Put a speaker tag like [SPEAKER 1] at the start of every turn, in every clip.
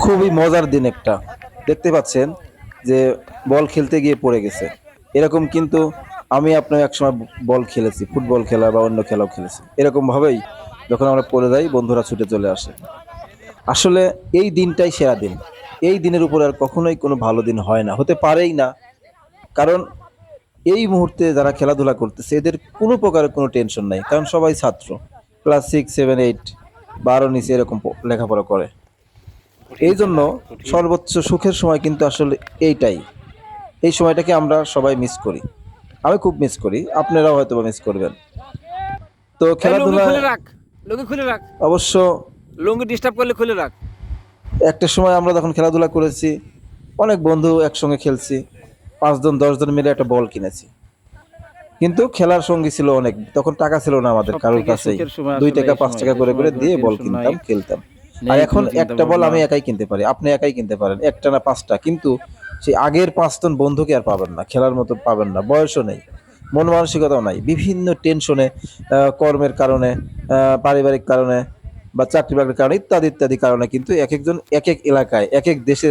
[SPEAKER 1] খুবই মজার দিন একটা। দেখতে পাচ্ছেন যে বল খেলতে গিয়ে পড়ে গেছে। এরকম কিন্তু আমি আপনার একসময় বল খেলেছি, ফুটবল খেলা বা অন্য খেলাও খেলেছি। এরকম ভাবেই যখন আমরা পড়ে যাই, বন্ধুরা ছুটে চলে আসে। আসলে এই দিনটাই সেরা দিন। এই দিনের উপর আর কখনোই কোনো ভালো দিন হয় না। হতে পারেই না। কারণ এই মুহূর্তে যারা খেলাধুলা করতেছে, এদের কোনো প্রকারের কোনো টেনশন নাই। কারণ সবাই ছাত্র। ক্লাস সিক্স, সেভেন, এইট, বারো নিচে এরকম লেখাপড়া করে। এই জন্য সর্বোচ্চ সুখের সময় কিন্তু আসলে এইটাই। এই সময়টাকে আমরা সবাই মিস করি। আমি খুব মিস করি। আপনারাও হয়তো মিস করবেন। তো খেলাধুলা
[SPEAKER 2] খুলে রাখ। লুঙ্গি খুলে রাখ।
[SPEAKER 1] অবশ্য
[SPEAKER 2] লুঙ্গি ডিস্টার্ব করলে খুলে রাখ।
[SPEAKER 1] একটা সময় আমরা যখন খেলাধুলা করেছি অনেক বন্ধু একসঙ্গে খেলছি পাঁচজন দশজন মিলে একটা বল কিনেছি। কিন্তু খেলার সঙ্গী ছিল অনেক। তখন টাকা ছিল না আমাদের কারোর কাছেই। দুই টাকা পাঁচ টাকা করে করে দিয়ে বল কিনতাম খেলতাম। আর এখন একটা বল আমি একাই কিনতে পারি। আপনি একাই কিনতে পারেন একটা না পাঁচটা। কিন্তু সেই আগের পাঁচজন বন্ধুকে আর পাবেন না খেলার মতো পাবেন না বয়সও নেই মন মানসিকতাও নাই বিভিন্ন টেনশনে কর্মের কারণে পারিবারিক কারণে বা চাকরি বাকরির কারণে ইত্যাদি ইত্যাদি কারণে কিন্তু এক একজন এক এক এলাকায় এক এক দেশে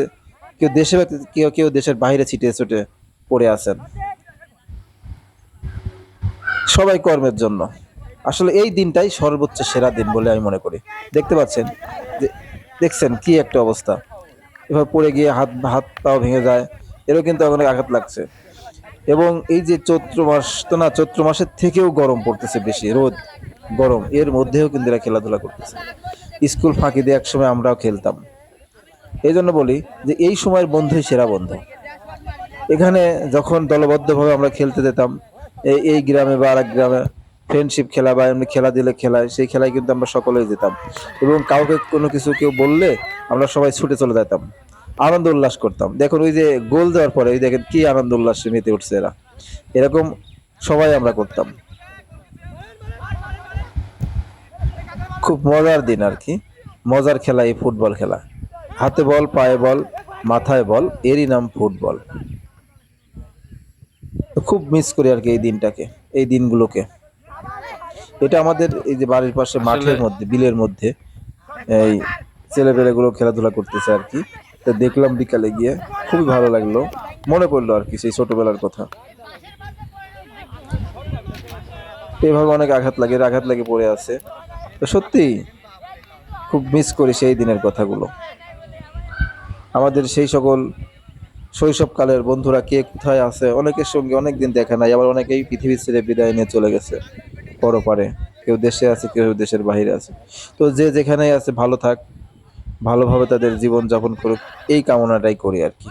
[SPEAKER 1] কেউ দেশে কেউ কেউ দেশের বাইরে ছিটে ছুটে পড়ে আছেন। সবাই কর্মের জন্য। আসলে এই দিনটাই সর্বোচ্চ সেরা দিন বলে আমি মনে করি। দেখতে পাচ্ছেন দেখছেন কি একটা অবস্থা। এভাবে পড়ে গিয়ে হাত হাত পাও ভেঙে যায়, এরও কিন্তু অনেক আঘাত লাগছে। এবং এই যে চৈত্র মাস, তো না, চৈত্র মাসের থেকেও গরম পড়তেছে বেশি, রোদ, গরম। এর মধ্যেও কিন্তু এরা খেলাধুলা করতেছে। স্কুল ফাঁকি দিয়ে একসময় আমরাও খেলতাম। এই জন্য বলি যে এই সময়ের বন্ধুই সেরা বন্ধু। এখানে যখন দলবদ্ধভাবে আমরা খেলতে যেতাম এই এই গ্রামে বা আরেক গ্রামে ফ্রেন্ডশিপ খেলা বা এমনি খেলা দিলে খেলায় সেই খেলায় কিন্তু আমরা সকলেই যেতাম। এবং কাউকে কোনো কিছু কেউ বললে আমরা সবাই ছুটে চলে যেতাম। আনন্দ উল্লাস করতাম। দেখুন, ওই যে গোল দেওয়ার পরে ওই দেখেন কি আনন্দ উল্লাসে মেতে উঠছে এরা। এরকম সবাই আমরা করতাম। খুব মজার দিন আর কি। মজার খেলা এই ফুটবল খেলা। হাতে বল, পায়ে বল, মাথায় বল, এরই নাম ফুটবল। খুব মিস করি আর কি এই দিনটাকে, এই দিনগুলোকে। এটা আমাদের এই যে বাড়ির পাশে মাঠের মধ্যে বিলের মধ্যে এই ছেলেপেলেগুলো খেলাধুলা করতেছে আর কি। তো দেখলাম বিকালে গিয়ে খুবই ভালো লাগল। মনে পড়ল আর কি সেই ছোটবেলার কথা। এভাবে অনেক আঘাত লাগে আঘাত লাগে পড়ে আছে। তো সত্যি খুব মিস করি সেই দিনের কথাগুলো। আমাদের সেই সকল শৈশবকালের বন্ধুরা কে কোথায় আছে অনেকের সঙ্গে অনেক দিন দেখা নাই আবার অনেকেই পৃথিবী ছেড়ে বিদায় নিয়ে চলে গেছে। পরপারে কেউ দেশে আছে, কেউ দেশের বাহিরে আছে। তো যে যেখানেই আছে, ভালো থাক, ভালোভাবে তাদের জীবন যাপন করুক, এই কামনাটাই করি আর কি।